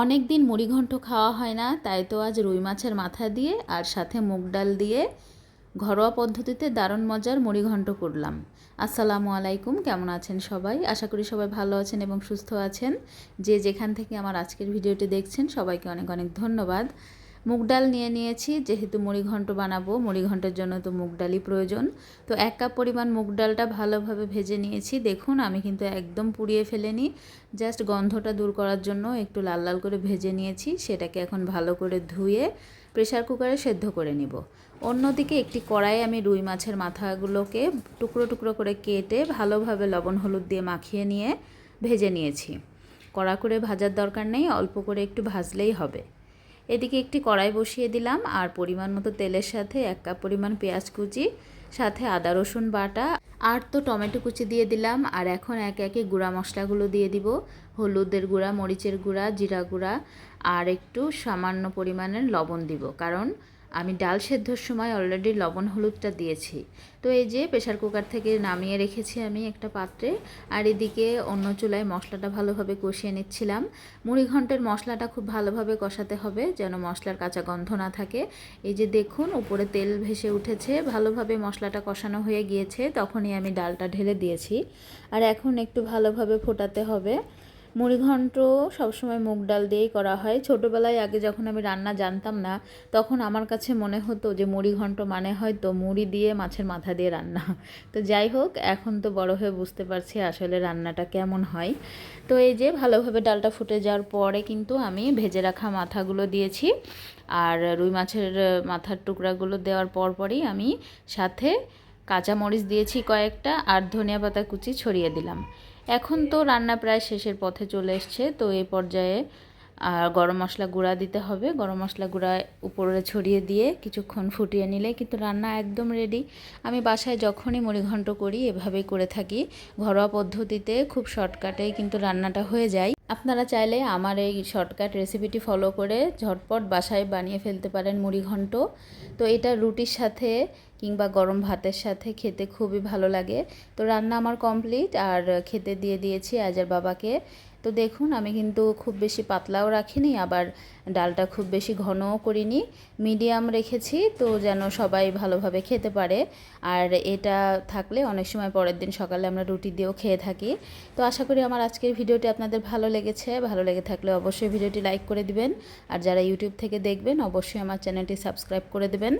অনেক দিন মুড়িঘণ্ট খাওয়া হয় না, তাই তো আজ রুই মাছের মাথা দিয়ে আর সাথে মুগ ডাল দিয়ে ঘরোয়া পদ্ধতিতে দারুণ মজার মুড়িঘণ্ট করলাম। আসসালামু আলাইকুম, কেমন আছেন সবাই? আশা করি সবাই ভালো আছেন এবং সুস্থ আছেন। যে যেখান থেকে আমার আজকের ভিডিওটি দেখছেন, সবাইকে অনেক অনেক ধন্যবাদ। মুগ ডাল নিয়ে নিয়েছি, যেহেতু মুড়িঘণ্ট বানাবো মুড়িঘণ্টের জন্য তো মুগ ডালই প্রয়োজন। তো এক কাপ পরিমাণ মুগ ডালটা ভালোভাবে ভেজে নিয়েছি। দেখুন, আমি কিন্তু একদম পুড়িয়ে ফেলেনি। জাস্ট গন্ধটা দূর করার জন্য একটু লাল লাল করে ভেজে নিয়েছি। সেটাকে এখন ভালো করে ধুয়ে প্রেশার কুকারে সেদ্ধ করে নিব। অন্যদিকে একটি কড়াইয়ে আমি রুই মাছের মাথাগুলোকে টুকরো টুকরো করে কেটে ভালোভাবে লবণ হলুদ দিয়ে মাখিয়ে নিয়ে ভেজে নিয়েছি। কড়া করে ভাজার দরকার নেই, অল্প করে একটু ভাজলেই হবে। এদিকে একটি কড়াই বসিয়ে দিলাম আর পরিমাণ মতো তেলের সাথে এক কাপ পরিমাণ পেঁয়াজ কুচি, সাথে আদা, রসুন বাটা আর তো টমেটো কুচি দিয়ে দিলাম। আর এখন এক একে গুঁড়া মশলাগুলো দিয়ে দিব, হলুদের গুঁড়া, মরিচের গুঁড়া, জিরা গুঁড়া আর একটু সামান্য পরিমাণের লবণ দিব। কারণ আমি ডাল সেদ্ধর সময় অলরেডি লবণ হলুদটা দিয়েছি। তো এই যে প্রেশার কুকার থেকে নামিয়ে রেখেছি আমি একটা পাত্রে। আর এদিকে অন্য চুলায় মশলাটা ভালোভাবে কষিয়ে নিচ্ছিলাম। মুড়ি ঘন্টের মশলাটা খুব ভালোভাবে কষাতে হবে যেন মশলার কাঁচা গন্ধ না থাকে। এই যে দেখুন, উপরে তেল ভেসে উঠেছে, ভালোভাবে মশলাটা কষানো হয়ে গিয়েছে, তখনই আমি ডালটা ঢেলে দিয়েছি। আর এখন একটু ভালোভাবে ফোটাতে হবে। মুড়িঘণ্ট সবসময় মুগ ডাল দিয়েই করা হয়। ছোটোবেলায় আগে যখন আমি রান্না জানতাম না, তখন আমার কাছে মনে হতো যে মুড়িঘণ্ট মানে হয়তো মুড়ি দিয়ে মাছের মাথা দিয়ে রান্না। তো যাই হোক, এখন তো বড় হয়ে বুঝতে পারছি আসলে রান্নাটা কেমন হয়। তো এই যে ভালোভাবে ডালটা ফুটে যাওয়ার পরে কিন্তু আমি ভেজে রাখা মাথাগুলো দিয়েছি। আর রুই মাছের মাথার টুকরাগুলো দেওয়ার পরপরই আমি সাথে কাঁচামরিচ দিয়েছি কয়েকটা আর ধনিয়া পাতা কুচি ছড়িয়ে দিলাম। এখন তো রান্না প্রায় শেষের পথে চলে এসছে, তো এই পর্যায়ে আর গরম মশলা গুঁড়া দিতে হবে। গরম মশলা গুঁড়া উপরে ছড়িয়ে দিয়ে কিছুক্ষণ ফুটিয়ে নিলে কিন্তু রান্না একদম রেডি আমি বাসায় যখনই মুড়িঘণ্ট করি, এভাবেই করে থাকি। ঘরোয়া পদ্ধতিতে খুব শর্টকাটেই কিন্তু রান্নাটা হয়ে যায়। আপনারা চাইলে আমার এই শর্টকাট রেসিপিটি ফলো করে ঝটপট বাসায় বানিয়ে ফেলতে পারেন মুড়িঘণ্ট তো এটা রুটির সাথে কিংবা গরম ভাতের সাথে খেতে খুবই ভালো লাগে। তো রান্না আমার কমপ্লিট আর খেতে দিয়ে দিয়েছি আজার বাবাকে। তো দেখুন, আমি কিন্তু খুব বেশি পাতলাও রাখিনি, আবার ডালটা খুব বেশি ঘনও করিনি। মিডিয়াম রেখেছি, তো যেন সবাই ভালোভাবে খেতে পারে। আর এটা থাকলে অনেক সময় পরের দিন সকালে আমরা রুটি দিয়েও খেয়ে থাকি। তো আশা করি আমার আজকের ভিডিওটি আপনাদের ভালো লেগেছে, ভালো লেগে থাকলে অবশ্যই ভিডিওটি লাইক করে দিবেন। আর যারা ইউটিউব থেকে দেখবেন, অবশ্যই আমার চ্যানেলটি সাবস্ক্রাইব করে দেবেন।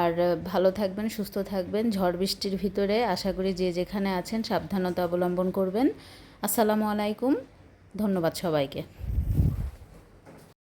আর ভালো থাকবেন, সুস্থ থাকবেন, ঝড় বৃষ্টির ভিতরে আশা করি যে যেখানে আছেন সাবধানতা অবলম্বন করবেন। আসসালামু আলাইকুম, ধন্যবাদ সবাইকে।